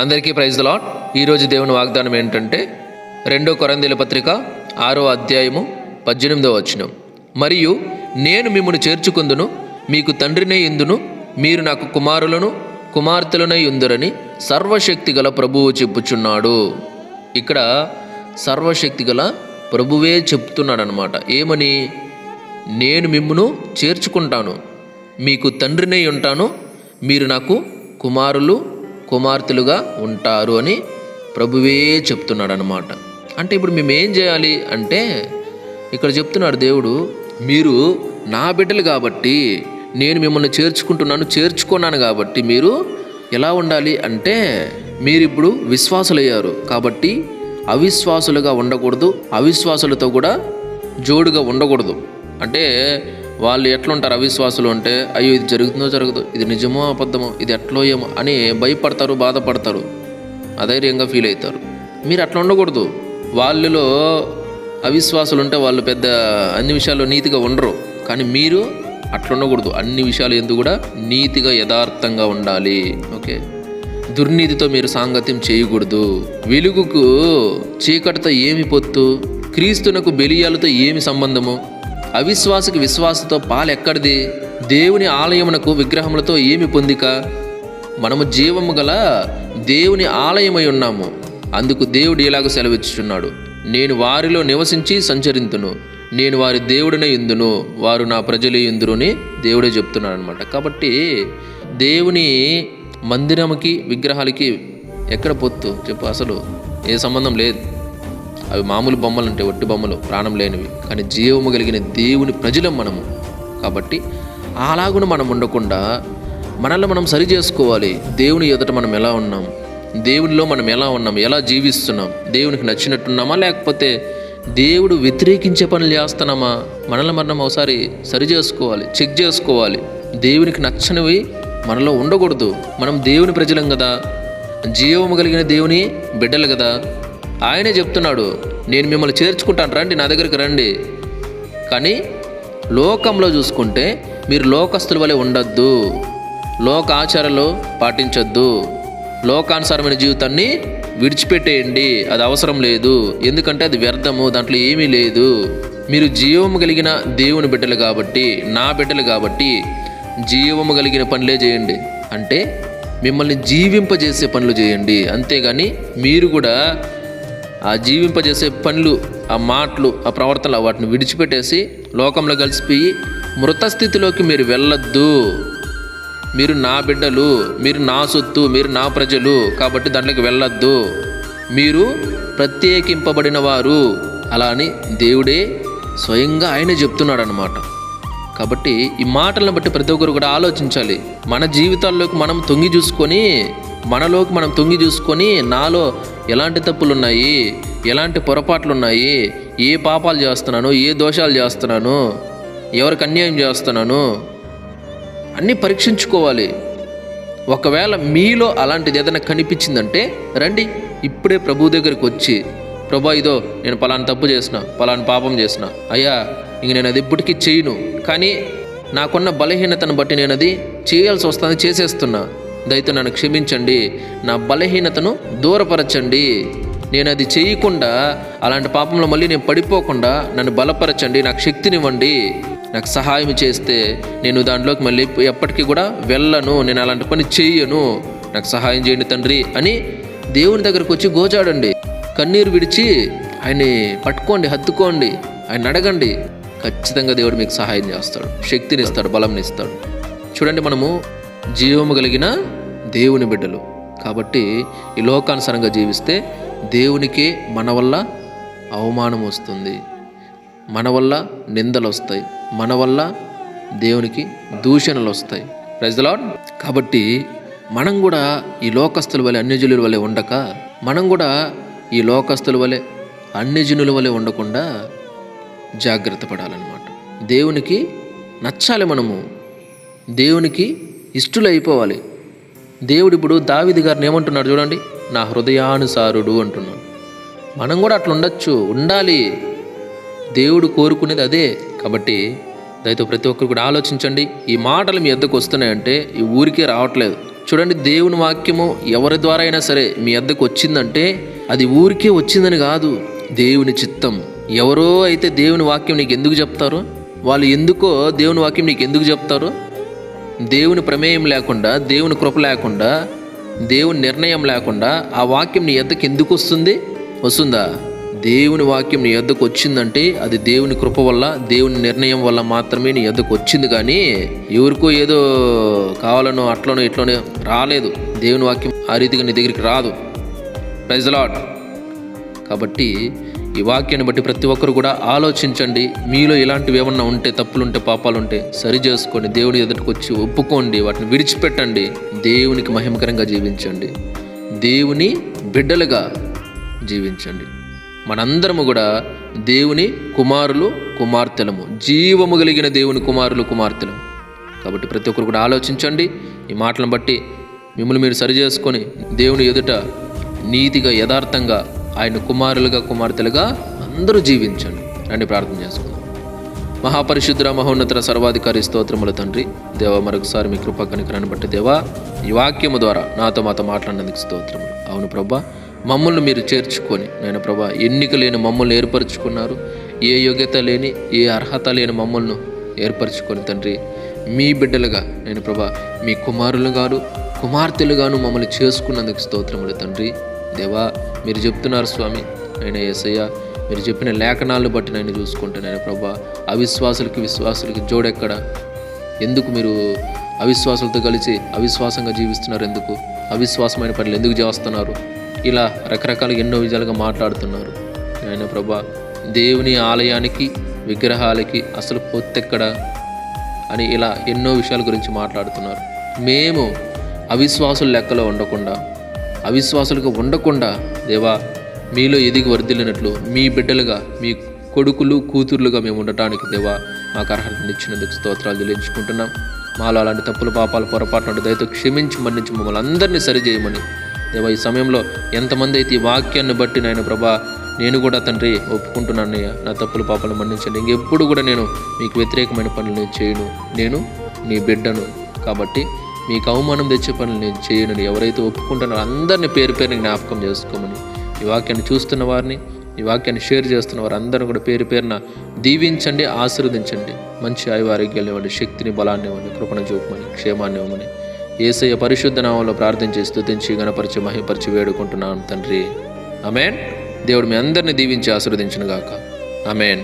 అందరికీ praise lot ఈరోజు దేవుని వాగ్దానం ఏంటంటే రెండో కొరందీల పత్రిక ఆరో అధ్యాయము పద్దెనిమిదో వచనం. మరియు నేను మిమ్మల్ని చేర్చుకుందును మీకు తండ్రినే ఇందును మీరు నాకు కుమారులను కుమార్తెలనై ఇందురని సర్వశక్తి గల ప్రభువు చెప్పుచున్నాడు. ఇక్కడ సర్వశక్తి గల ప్రభువే చెప్తున్నాడనమాట. ఏమని? నేను మిమ్మను చేర్చుకుంటాను మీకు తండ్రినై ఉంటాను మీరు నాకు కుమారులు కుమార్తెలుగా ఉంటారు అని ప్రభువే చెప్తున్నాడు అనమాట అంటే ఇప్పుడు మేము ఏం చేయాలి అంటే ఇక్కడ చెప్తున్నాడు దేవుడు మీరు నా బిడ్డలు కాబట్టి నేను మిమ్మల్ని చేర్చుకుంటున్నాను చేర్చుకున్నాను కాబట్టి మీరు ఎలా ఉండాలి అంటే మీరు ఇప్పుడు విశ్వాసులయ్యారు కాబట్టి అవిశ్వాసులుగా ఉండకూడదు అవిశ్వాసులతో కూడా జోడుగా ఉండకూడదు. అంటే వాళ్ళు ఎట్లుంటారు అవిశ్వాసులు అంటే అయ్యో ఇది జరుగుతుందో జరగదు ఇది నిజమో అబద్ధమో ఇది ఎట్లో ఏమో అని భయపడతారు బాధపడతారు అధైర్యంగా ఫీల్ అవుతారు. మీరు అట్లా ఉండకూడదు. వాళ్ళలో అవిశ్వాసులు ఉంటే వాళ్ళు పెద్ద అన్ని విషయాల్లో నీతిగా ఉండరు. కానీ మీరు అట్లా ఉండకూడదు. అన్ని విషయాలు ఎందుకు కూడా నీతిగా యథార్థంగా ఉండాలి. ఓకే? దుర్నీతితో మీరు సాంగత్యం చేయకూడదు. వెలుగుకు చీకటితో ఏమి పొత్తు? క్రీస్తునకు బెలియాలతో ఏమి సంబంధము? అవిశ్వాసకి విశ్వాసతో పాలెక్కడిది దేవుని ఆలయమునకు విగ్రహములతో ఏమి పొందిక? మనము జీవము గల దేవుని ఆలయమై ఉన్నాము. అందుకు దేవుడు ఇలాగ సెలవిచ్చుచున్నాడు. నేను వారిలో నివసించి సంచరింతును. నేను వారి దేవుడినే ఇందును వారు నా ప్రజలే ఇందురు అని దేవుడే చెప్తున్నాడు అనమాట కాబట్టి దేవుని మందిరముకి విగ్రహాలకి ఎక్కడ పొత్తు? చెప్పు అసలు ఏ సంబంధం లేదు. అవి మామూలు బొమ్మలు అంటే ఒట్టి బొమ్మలు ప్రాణం లేనివి. కానీ జీవము కలిగిన దేవుని ప్రజలం మనము. కాబట్టి అలాగున మనం ఉండకుండా మనల్ని మనం సరి చేసుకోవాలి. దేవుని ఎదుట మనం ఎలా ఉన్నాం? దేవునిలో మనం ఎలా ఉన్నాం? ఎలా జీవిస్తున్నాం? దేవునికి నచ్చినట్టున్నామా? లేకపోతే దేవుడు వ్యతిరేకించే పనులు చేస్తున్నామా? మనల్ని మనం ఒకసారి సరి చేసుకోవాలి చెక్ చేసుకోవాలి. దేవునికి నచ్చనివి మనలో ఉండకూడదు. మనం దేవుని ప్రజలం కదా. జీవము కలిగిన దేవుని బిడ్డలు కదా. ఆయనే చెప్తున్నాడు నేను మిమ్మల్ని చేర్చుకుంటాను రండి నా దగ్గరికి రండి. కానీ లోకంలో చూసుకుంటే మీరు లోకస్తుల వలె ఉండొద్దు లోక ఆచారాలు పాటించొద్దు లోకానుసారమైన జీవితాన్ని విడిచిపెట్టేయండి అది అవసరం లేదు ఎందుకంటే అది వ్యర్థము దాంట్లో ఏమీ లేదు. మీరు జీవము కలిగిన దేవుని బిడ్డలు కాబట్టి నా బిడ్డలు కాబట్టి జీవము కలిగిన పనులే చేయండి. అంటే మిమ్మల్ని జీవింపజేసే పనులు చేయండి. అంతేగాని మీరు కూడా ఆ జీవింపజేసే పనులు ఆ మాటలు ఆ ప్రవర్తనలు వాటిని విడిచిపెట్టేసి లోకంలో కలిసిపోయి మృత స్థితిలోకి మీరు వెళ్ళొద్దు. మీరు నా బిడ్డలు మీరు నా సొత్తు మీరు నా ప్రజలు కాబట్టి దాంట్లోకి వెళ్ళొద్దు. మీరు ప్రత్యేకింపబడిన వారు. అలా అని దేవుడే స్వయంగా ఆయనే చెప్తున్నాడు అనమాట కాబట్టి ఈ మాటలను బట్టి ప్రతి ఒక్కరు కూడా ఆలోచించాలి. మన జీవితాల్లోకి మనం తొంగి చూసుకొని మనలోకి మనం తొంగి చూసుకొని నాలో ఎలాంటి తప్పులున్నాయి? ఎలాంటి పొరపాట్లున్నాయి? ఏ పాపాలు చేస్తున్నాను? ఏ దోషాలు చేస్తున్నాను? ఎవరికి అన్యాయం చేస్తున్నాను? అన్నీ పరీక్షించుకోవాలి. ఒకవేళ మీలో అలాంటిది ఏదైనా కనిపించిందంటే రండి ఇప్పుడే ప్రభు దగ్గరికి వచ్చి ప్రభా ఇదో నేను పలానా తప్పు చేసిన పలానా పాపం చేసిన అయ్యా ఇంక నేను అది ఇప్పటికీ చేయను. కానీ నాకున్న బలహీనతను బట్టి నేను అది చేయాల్సి వస్తుంది చేసేస్తున్నా. దయతో నన్ను క్షమించండి. నా బలహీనతను దూరపరచండి. నేను అది చేయకుండా అలాంటి పాపంలో మళ్ళీ నేను పడిపోకుండా నన్ను బలపరచండి. నాకు శక్తినివ్వండి. నాకు సహాయం చేస్తే నేను దాంట్లోకి మళ్ళీ ఎప్పటికీ కూడా వెళ్ళను. నేను అలాంటి పని చెయ్యను నాకు సహాయం చేయండి తండ్రి అని దేవుని దగ్గరకు వచ్చి గోచాడండి కన్నీరు విడిచి ఆయన్ని పట్టుకోండి హత్తుకోండి. ఆయన అడగండి. ఖచ్చితంగా దేవుడు మీకు సహాయం చేస్తాడు. శక్తిని ఇస్తాడు బలంని ఇస్తాడు చూడండి మనము జీవము కలిగిన దేవుని బిడ్డలు. కాబట్టి ఈ లోకానుసారంగా జీవిస్తే దేవునికే మన వల్ల అవమానం వస్తుంది. మన వల్ల నిందలు వస్తాయి. మన వల్ల దేవునికి దూషణలు వస్తాయి. ప్రజలాడ్ కాబట్టి మనం కూడా ఈ లోకస్తుల వలె అన్యజనుల వలె ఉండక మనం కూడా ఈ లోకస్తుల వలె అన్యజనుల వలె ఉండకుండా జాగ్రత్త పడాలన్నమాట. దేవునికి నచ్చాలి మనము. దేవునికి ఇష్టలైపోవాలి. దేవుడు ఇప్పుడు దావిది గారిని ఏమంటున్నాడు చూడండి నా హృదయానుసారుడు అంటున్నాడు. మనం కూడా అట్లా ఉండొచ్చు ఉండాలి. దేవుడు కోరుకునేది అదే. కాబట్టి దయతో ప్రతి ఒక్కరు కూడా ఆలోచించండి ఈ మాటలు మీ ఎద్దకు వస్తున్నాయంటే ఈ ఊరికే రావట్లేదు. చూడండి దేవుని వాక్యము ఎవరి ద్వారా అయినా సరే మీ వద్దకు వచ్చిందంటే అది ఊరికే వచ్చిందని కాదు దేవుని చిత్తం. ఎవరో అయితే దేవుని వాక్యం నీకు ఎందుకు చెప్తారో వాళ్ళు ఎందుకో దేవుని వాక్యం నీకు ఎందుకు చెప్తారో దేవుని ప్రమేయం లేకుండా దేవుని కృప లేకుండా దేవుని నిర్ణయం లేకుండా ఆ వాక్యం నీ ఎద్దకు ఎందుకు వస్తుంది? వస్తుందా? దేవుని వాక్యం నీ ఎద్దకు వచ్చిందంటే అది దేవుని కృప వల్ల దేవుని నిర్ణయం వల్ల మాత్రమే నీ ఎద్దకు వచ్చింది. కానీ ఎవరికో ఏదో కావాలనో అట్లనో ఇట్లనో రాలేదు. దేవుని వాక్యం ఆ రీతిగా నీ దగ్గరికి రాదు. ప్రైజ్ లాడ్ కాబట్టి ఈ వాక్యాన్ని బట్టి ప్రతి ఒక్కరు కూడా ఆలోచించండి. మీలో ఇలాంటివి ఏమన్నా ఉంటే తప్పులుంటే పాపాలు ఉంటే సరి చేసుకొని దేవుని ఎదుటికి వచ్చి ఒప్పుకోండి. వాటిని విడిచిపెట్టండి. దేవునికి మహిమకరంగా జీవించండి. దేవుని బిడ్డలుగా జీవించండి. మనందరము కూడా దేవుని కుమారులు కుమార్తెలము. జీవము కలిగిన దేవుని కుమారులు కుమార్తెలము. కాబట్టి ప్రతి ఒక్కరు కూడా ఆలోచించండి. ఈ మాటలను బట్టి మిమ్మల్ని మీరు సరి చేసుకొని దేవుని ఎదుట నీతిగా యథార్థంగా ఆయన కుమారులుగా కుమార్తెలుగా అందరూ జీవించండి. రండి ప్రార్థన చేసుకుందాం. మహాపరిశుద్ర మహోన్నత సర్వాధికారి స్తోత్రముల తండ్రి. దేవ మరొకసారి మీ కృపా కనికరాన్ని బట్టి దేవా ఈ వాక్యము ద్వారా నాతో మాతో మాట్లాడినందుకు స్తోత్రములు. అవును ప్రభా మమ్మల్ని మీరు చేర్చుకొని నేను ప్రభా ఎన్నిక లేని మమ్మల్ని ఏర్పరచుకున్నారు. ఏ యోగ్యత లేని ఏ అర్హత లేని మమ్మల్ని ఏర్పరచుకొని తండ్రి మీ బిడ్డలుగా నేను ప్రభా మీ కుమారులుగాను కుమార్తెలుగాను మమ్మల్ని చేసుకున్నందుకు స్తోత్రములు తండ్రి. దేవా మీరు చెప్తున్నారు స్వామి ఆయన ఏసయ్య మీరు చెప్పిన లేఖనాలను బట్టి నేను చూసుకుంటున్నాను ప్రభా. అవిశ్వాసులకి విశ్వాసులకి జోడెక్కడ? ఎందుకు మీరు అవిశ్వాసులతో కలిసి అవిశ్వాసంగా జీవిస్తున్నారు ఎందుకు? అవిశ్వాసమైన పనులు ఎందుకు చేస్తున్నారు? ఇలా రకరకాల ఎన్నో విధాలుగా మాట్లాడుతున్నారు. ఆయన ప్రభా దేవుని ఆలయానికి విగ్రహాలకి అసలు పొత్తెక్కడ? అని ఇలా ఎన్నో విషయాల గురించి మాట్లాడుతున్నారు. మేము అవిశ్వాసుల లెక్కలో ఉండకుండా అవిశ్వాసులుగా ఉండకుండా దేవా మీలో ఎదిగి వర్ధిల్లినట్లు మీ బిడ్డలుగా మీ కొడుకులు కూతుర్లుగా మేము ఉండటానికి దేవా మాకు అర్హతనిచ్చినందుకు స్తోత్రాలు తెలియజుకుంటున్నాం మాలో అలాంటి తప్పులు పాపాలు పొరపాటు దయతో క్షమించి మన్నించి మమ్మల్ని అందరినీ సరిచేయమని. దేవా ఈ సమయంలో ఎంతమంది అయితే ఈ వాక్యాన్ని బట్టి నాయన ప్రభా నేను కూడా తండ్రి ఒప్పుకుంటున్నాను నా తప్పులు పాపాలు మన్నించండి. ఇంకెప్పుడు కూడా నేను మీకు వ్యతిరేకమైన పనులు నేను చేయను. నేను నీ బిడ్డను. కాబట్టి మీకు అవమానం తెచ్చే పనులు నేను చేయను ఎవరైతే ఒప్పుకుంటున్నారో అందరినీ పేరు పేరుని జ్ఞాపకం చేసుకోమని ఈ వాక్యాన్ని చూస్తున్న వారిని ఈ వాక్యాన్ని షేర్ చేస్తున్న వారు అందరూ కూడా పేరు పేరున దీవించండి ఆశీర్వదించండి. మంచి ఆయువు ఆరోగ్యాలు ఇవ్వండి శక్తిని బలాన్ని ఇవ్వండి కృపణ చూపమని క్షేమాన్ని ఇవ్వమని. ఏసయ్య పరిశుద్ధ నామంలో ప్రార్థించి స్థుతించి గణపరిచి మహిపరిచి వేడుకుంటున్నాను తండ్రి. అమేన్ దేవుడు మీ అందరిని దీవించి ఆశీర్వదించిన గాక అమేన్